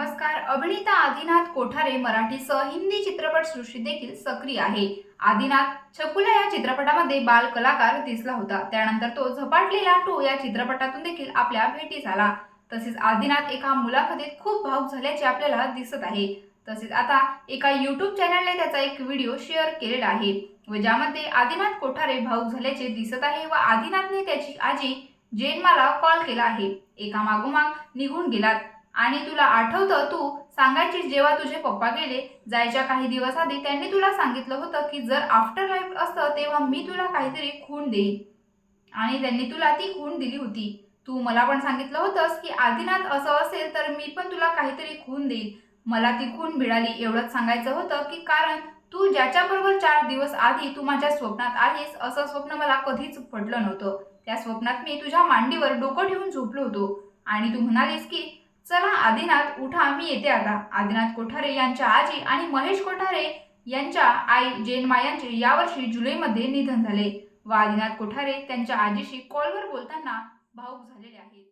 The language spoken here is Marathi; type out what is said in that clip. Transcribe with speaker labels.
Speaker 1: नमस्कार. अभिनेता आदिनाथ कोठारे मराठीसह हिंदी चित्रपट सृष्टी देखील सक्रिय आहे. आदिनाथ छकुला या चित्रपटामध्ये बाल कलाकार दिसला होता. त्यानंतर तो झपाटलेला टू या चित्रपटातून देखील आपल्या भेटी झाला. तसेच आदिनाथ एका मुलाखतीत खूप भावुक झाल्याचे आपल्याला दिसत आहे. तसेच आता एका युट्यूब चॅनलने त्याचा एक व्हिडिओ शेअर केलेला आहे. व ज्यामध्ये आदिनाथ कोठारे भावुक झाल्याचे दिसत आहे व आदिनाथने त्याची आजी जेनमाला कॉल केला आहे. एका मागोमाग निघून गेलात. आणि तुला आठवतं तू सांगायचीस जेव्हा तुझे पप्पा गेले जायच्या काही दिवस आधी त्यांनी तुला सांगितलं होतं की जर आफ्टर लाईफ असतं तेव्हा मी तुला काहीतरी खूण देईन. आणि त्यांनी तुला ती खूण दिली होती. तू मला पण सांगितलं होतंस की आदिनाथ असं असेल तर मी पण तुला काहीतरी खून देईन. मला ती खून मिळाली एवढंच सांगायचं होतं की कारण तू ज्याच्याबरोबर चार दिवस आधी तू माझ्या स्वप्नात आलीस असं स्वप्न मला कधीच पडलं नव्हतं. त्या स्वप्नात मी तुझ्या मांडीवर डोकं ठेवून झोपलो होतो. आणि तू म्हणालीस की आदिनाथ उठा मी येते आता. आदिनाथ कोठारे यांच्या आजी आणि महेश कोठारे यांच्या आई जेनमा यांचे यावर्षी जुलैमध्ये निधन झाले. व आदिनाथ कोठारे त्यांच्या आजीशी कॉलवर बोलताना भाऊक झालेले आहेत.